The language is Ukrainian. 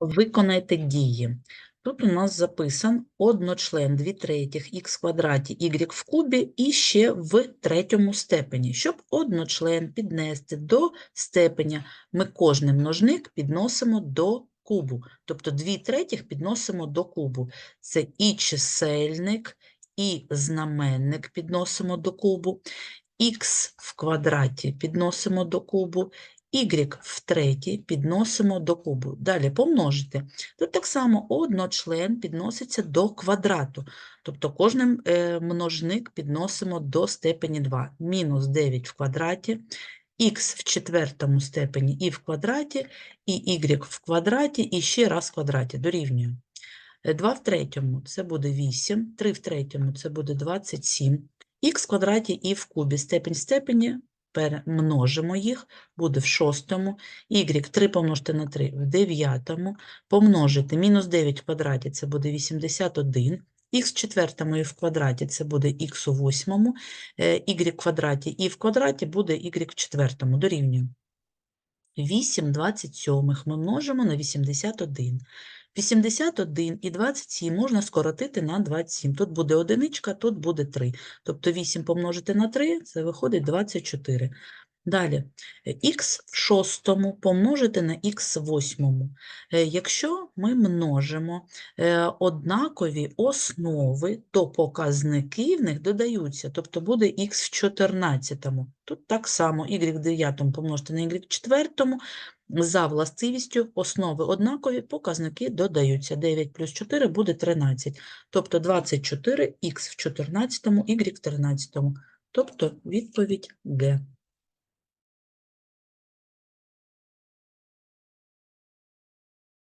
Виконайте дії. Тут у нас записан одночлен 2 третіх х квадраті y в кубі і ще в третьому степені. Щоб одночлен піднести до степеня, ми кожний множник підносимо до кубу. Тобто 2 третіх підносимо до кубу. Це і чисельник, і знаменник підносимо до кубу, х в квадраті підносимо до кубу, y в третій підносимо до кубу. Далі помножити. Тут так само одночлен підноситься до квадрату. Тобто кожен е, множник підносимо до степені 2. Мінус 9 в квадраті, х в четвертому степені і в квадраті, і y в квадраті, і ще раз в квадраті. Дорівнює. 2 в третьому це буде 8, 3 в третьому це буде 27, х в квадраті і в кубі степень степені перемножимо їх, буде в шостому, y 3 помножити на 3 в дев'ятому, помножити мінус 9 в квадраті це буде 81, х в четвертому і в квадраті це буде х у восьмому, е, y в квадраті і в квадраті буде y в четвертому, дорівнює. 8 27 ми множимо на 81. 81 і 27 можна скоротити на 27. Тут буде одиничка, тут буде 3. Тобто 8 помножити на 3 – це виходить 24. Далі, х в шостому помножити на х в восьмому. Е, Якщо ми множимо е, однакові основи, то показники в них додаються, тобто буде х в 14. Тут так само y в 9 помножити на y в 4, за властивістю основи однакові, показники додаються. 9 плюс 4 буде 13. Тобто 24 х в 14, y в 13. Тобто відповідь Г.